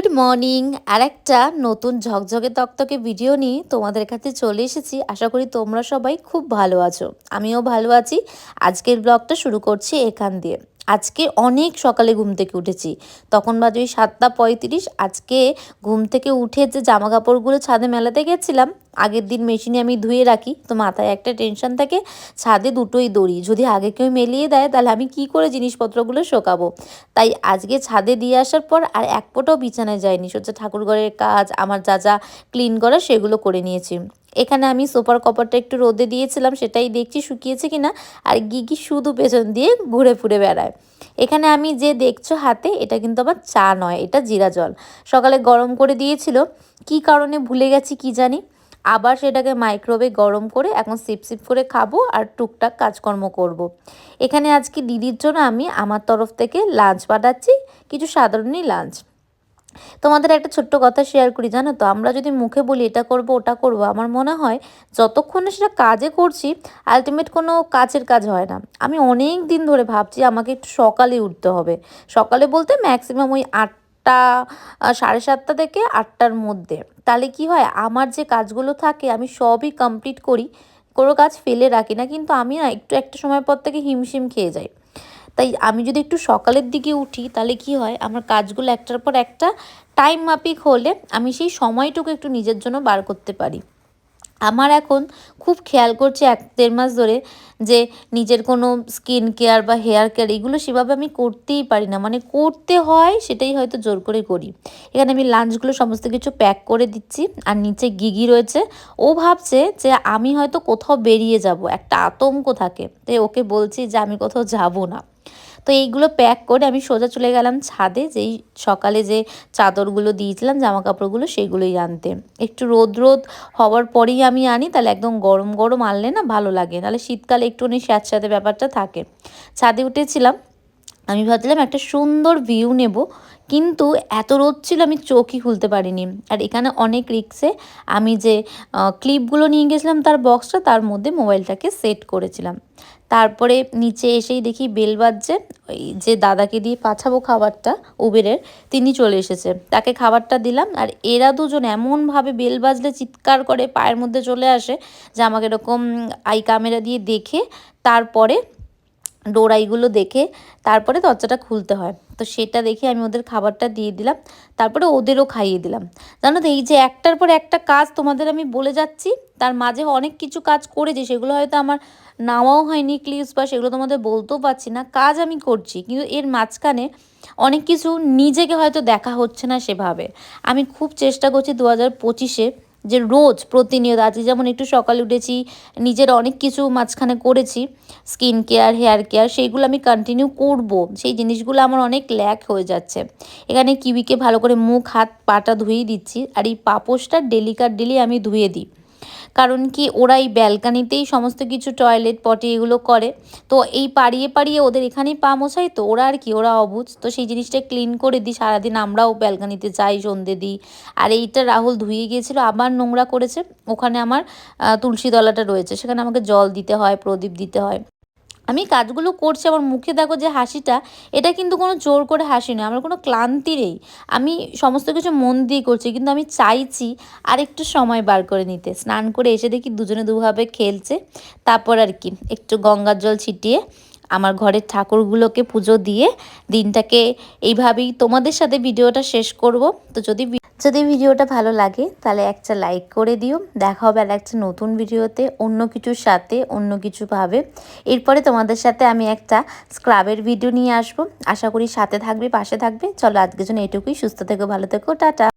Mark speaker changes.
Speaker 1: Good morning. আর একটা নতুন ঝকঝকে তকতকে ভিডিও নিয়ে তোমাদের কাছে চলে এসেছি। আশা করি তোমরা সবাই খুব ভালো আছো। আমিও ভালো আছি। আজকের ব্লগটা শুরু করছি এখান দিয়ে। আজকে অনেক সকালে ঘুম থেকে উঠেছি। তখন বাজে ওই সাতটা পঁয়ত্রিশ। আজকে ঘুম থেকে উঠে যে জামা কাপড়গুলো ছাদে মেলাতে গেছিলাম, আগের দিন মেশিনে আমি ধুয়ে রাখি, তো মাথায় একটা টেনশন থাকে, ছাদে দুটোই দড়ি। যদি আগে কেউ মেলিয়ে দেয়, তাহলে আমি কি করে জিনিসপত্রগুলো শোকাবো? তাই আজকে ছাদে দিয়ে আসার পর আর এক ফোঁটাও বিছানায় যায়নি সত্যি ঠাকুরঘরের কাজ, আমার যা যা ক্লিন করা সেগুলো করে নিয়েছি। এখানে আমি সোপার কপারটা একটু রোদে দিয়েছিলাম, সেটাই দেখছি শুকিয়েছে কিনা, আর গিগি শুধু পেছন দিয়ে ঘুরে ফুরে বেড়ায়। এখানে আমি যে দেখছ হাতে, এটা কিন্তু আমার চা নয়, এটা জিরা জল। সকালে গরম করে দিয়েছিল, কি কারণে ভুলে গেছি কি জানি? আবার সেটাকে মাইক্রোওয়েভে গরম করে এখন সিপ সিপ করে খাব আর টুকটাক কাজকর্ম করব। এখানে আজকে দিদির জন্য আমি আমার তরফ থেকে লাঞ্চ পাঠাচ্ছি, কিছু সাধারণই লাঞ্চ। তোমাদের একটা ছোট্ট কথা শেয়ার করি, জানো তো? আমরা যদি মুখে বলি, এটা করব, ওটা করব, আমার মনে হয় যতক্ষণে সেটা কাজে করছি আলটিমেট কোনো কাজের কাজ হয় না। আমি অনেক দিন ধরে ভাবছি আমাকে একটু সকালে উঠতে হবে। সকালে বলতে ম্যাক্সিমাম ওই আটটা সাড়ে সাতটা থেকে আটটার মধ্যে। তাহলে কি হয়? আমার যে কাজগুলো থাকে, আমি সবই কমপ্লিট করি, কোনো কাজ ফেলে রাখি না। কিন্তু আমি না একটু একটা সময় পর থেকে হিমশিম খেয়ে যাই। তাই আমি যদি একটু সকালের দিকে উঠি, তাহলে কি হয়? আমার কাজগুলো একটার পর একটা টাইম মাপিক হলে আমি সেই সময়টুকু একটু নিজের জন্য বার করতে পারি। আমার এখন খুব খেয়াল করছি এক দেড় মাস ধরে যে নিজের কোনো স্কিন কেয়ার বা হেয়ার কেয়ার এগুলো সেভাবে আমি করতেই পারি না। মানে করতে হয় সেটাই হয়তো জোর করে করি। এখানে আমি লাঞ্চগুলো সমস্ত কিছু প্যাক করে দিচ্ছি আর নিচে গিগি রয়েছে। ও ভাবছে যে আমি হয়তো কোথাও বেরিয়ে যাব, একটা আতঙ্ক থাকে। তাই ওকে বলছি যে আমি কোথাও যাব না। তো এইগুলো প্যাক করে আমি সোজা চলে গেলাম ছাদে, যেই সকালে যে চাদরগুলো দিয়েছিলাম জামা কাপড়গুলো সেগুলোই আনতে। একটু রোদ রোদ হওয়ার পরেই আমি আনি, তাহলে একদম গরম গরম আনলে না ভালো লাগে। নাহলে শীতকালে একটুখানি স্যাঁতস্যাঁতে ব্যাপারটা থাকে। ছাদে উঠেছিলাম, আমি ভাবছিলাম একটা সুন্দর ভিউ নেব, কিন্তু এত রোদ ছিল আমি চোখই খুলতে পারিনি। আর এখানে অনেক রিক্সে আমি যে ক্লিপগুলো নিয়ে গেছিলাম তার বক্সটা তার মধ্যে মোবাইলটাকে সেট করেছিলাম। তারপরে নিচে এসেই দেখি বেল বাজছে, ওই যে দাদাকে দিয়ে পাঠাবো খাবারটা, উবেরের, তিনি চলে এসেছে। তাকে খাবারটা দিলাম, আর এরা দুজন এমনভাবে বেল বাজলে চিৎকার করে, পায়ের মধ্যে চলে আসে, যে আমাকে এরকম আই ক্যামেরা দিয়ে দেখে, তারপরে ডোরাইগুলো দেখে তারপরে দরজাটা খুলতে হয়। তো সেটা দেখে আমি ওদের খাবারটা দিয়ে দিলাম, তারপরে ওদেরও খাইয়ে দিলাম। জানো তো, এই যে একটার পর একটা কাজ তোমাদের আমি বলে যাচ্ছি, তার মাঝে অনেক কিছু কাজ করেছি, সেগুলো হয়তো আমার নামাও হয়নি ক্লিপস বা সেগুলো তোমাদের বলতেও পারছি না, কাজ আমি করছি, কিন্তু এর মাঝখানে অনেক কিছু নিজেকে হয়তো দেখা হচ্ছে না সেভাবে। আমি খুব চেষ্টা করছি দু হাজার পঁচিশে যে রোজ প্রতিনিয়ত, আজকে যেমন একটু সকালে উঠেছি, নিজের অনেক কিছু মাঝখানে করেছি স্কিন কেয়ার হেয়ার কেয়ার সেইগুলো আমি কন্টিনিউ করব। সেই জিনিসগুলো আমার অনেক ল্যাক হয়ে যাচ্ছে। এখানে কিবিকে ভালো করে মুখ, হাত, পাটা ধুয়ে দিচ্ছি, আর এই পাপোশটা ডেলিকার ডেলি আমি ধুয়ে দিই। কারণ কি ওরা এই ব্যালকানিতেই সমস্ত কিছু টয়লেট পটি এগুলো করে। তো এই পাড়িয়ে পাড়িয়ে ওদের এখানেই পা মোছাই তো ওরা আর কি, ওরা অবুজ। তো সেই জিনিসটা ক্লিন করে দিই, সারাদিন আমরাও ব্যালকানিতে যাই, সন্ধে দিই। আর এইটা রাহুল ধুয়ে গিয়েছিল, আবার নোংরা করেছে। ওখানে আমার তুলসী দলাটা রয়েছে, সেখানে আমাকে জল দিতে হয়, প্রদীপ দিতে হয়। আমি কাজগুলো করছি আমার মুখে দেখো যে হাসিটা, এটা কিন্তু কোনো জোর করে হাসি নয়, আমার কোনো ক্লান্তি নেই। আমি সমস্ত কিছু মন দিয়ে করছি, কিন্তু আমি চাইছি আর একটু সময় বার করে নিতে। স্নান করে এসে দেখি দুজনে দুভাবে খেলছে, তারপর আর কি, একটু গঙ্গার জল ছিটিয়ে আমার ঘরের ঠাকুরগুলোকে পুজো দিয়ে দিনটাকে এইভাবেই তোমাদের সাথে ভিডিওটা শেষ করব। তো যদি যদি ভিডিওটা ভালো লাগে, তাহলে একটা লাইক করে দিও। দেখা হবে আর একটা নতুন ভিডিওতে অন্য কিছুর সাথে, অন্য কিছু ভাবে। এরপরে তোমাদের সাথে আমি একটা স্ক্রাবের ভিডিও নিয়ে আসব। আশা করি সাথে থাকবে, পাশে থাকবে। চলো আজকের জন্য এটুকুই। সুস্থ থেকো, ভালো থেকো। টাটা।